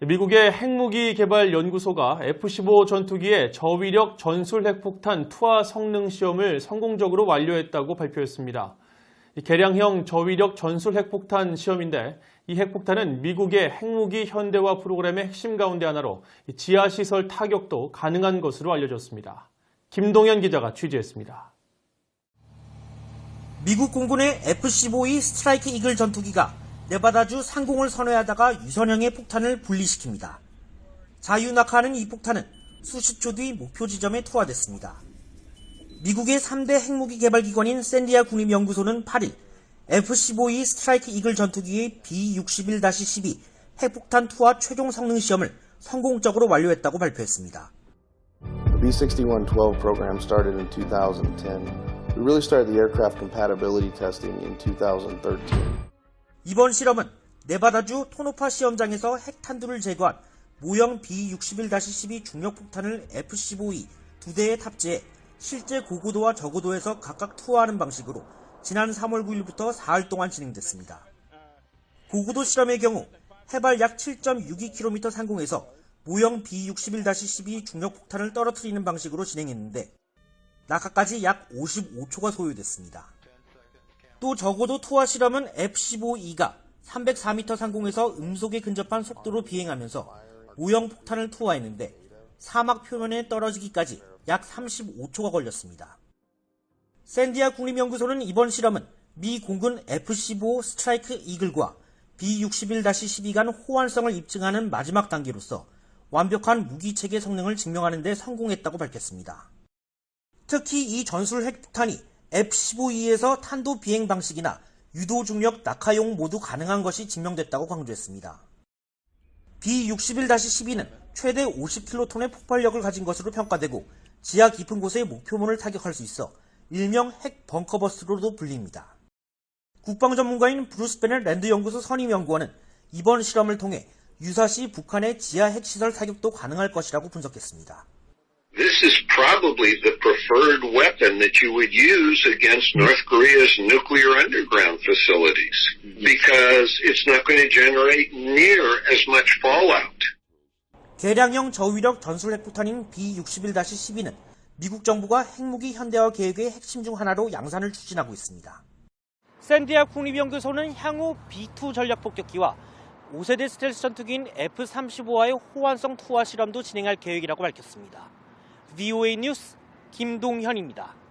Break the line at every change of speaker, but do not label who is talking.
미국의 핵무기 개발 연구소가 F-15 전투기의 저위력 전술 핵폭탄 투하 성능 시험을 성공적으로 완료했다고 발표했습니다. 이 개량형 저위력 전술 핵폭탄 시험인데 이 핵폭탄은 미국의 핵무기 현대화 프로그램의 핵심 가운데 하나로 이 지하시설 타격도 가능한 것으로 알려졌습니다. 김동현 기자가 취재했습니다.
미국 공군의 F-15E 스트라이크 이글 전투기가 네바다주 상공을 선회하다가 유선형의 폭탄을 분리시킵니다. 자유낙하하는 이 폭탄은 수십 초 뒤 목표 지점에 투하됐습니다. 미국의 3대 핵무기 개발 기관인 샌디아 군립연구소는 8일 F-15E 스트라이크 이글 전투기의 B-61-12 핵폭탄 투하 최종 성능 시험을 성공적으로 완료했다고 발표했습니다.
The B6112 program started in 2010. We really started the aircraft compatibility testing in 2013.
이번 실험은 네바다주 토노파 시험장에서 핵탄두를 제거한 모형 B-61-12 중력폭탄을 F-15E 두 대에 탑재해 실제 고고도와 저고도에서 각각 투하하는 방식으로 지난 3월 9일부터 4일 동안 진행됐습니다. 고고도 실험의 경우 해발 약 7.62km 상공에서 모형 B-61-12 중력폭탄을 떨어뜨리는 방식으로 진행했는데 낙하까지 약 55초가 소요됐습니다. 또 적어도 투하 실험은 F-15E가 304m 상공에서 음속에 근접한 속도로 비행하면서 모형 폭탄을 투하했는데 사막 표면에 떨어지기까지 약 35초가 걸렸습니다. 샌디아 국립연구소는 이번 실험은 미 공군 F-15 스트라이크 이글과 B-61-12 간 호환성을 입증하는 마지막 단계로서 완벽한 무기 체계 성능을 증명하는 데 성공했다고 밝혔습니다. 특히 이 전술 핵폭탄이 F-15E에서 탄도 비행 방식이나 유도 중력 낙하용 모두 가능한 것이 증명됐다고 강조했습니다. B-61-12는 최대 50킬로톤의 폭발력을 가진 것으로 평가되고 지하 깊은 곳의 목표물을 타격할 수 있어 일명 핵 벙커버스로도 불립니다. 국방 전문가인 브루스 베넷 랜드 연구소 선임 연구원은 이번 실험을 통해 유사시 북한의 지하 핵시설 타격도 가능할 것이라고 분석했습니다.
This is probably the preferred weapon that you would use against North Korea's nuclear underground facilities because it's not going to generate near as much fallout.
개량형 저위력 전술 핵폭탄인 B-61-12는 미국 정부가 핵무기 현대화 계획의 핵심 중 하나로 양산을 추진하고 있습니다. 샌디아 국립연구소는 향후 B-2 전략 폭격기와 5세대 스텔스 전투기인 F-35와의 호환성 투하 실험도 진행할 계획이라고 밝혔습니다. VOA 뉴스 김동현입니다.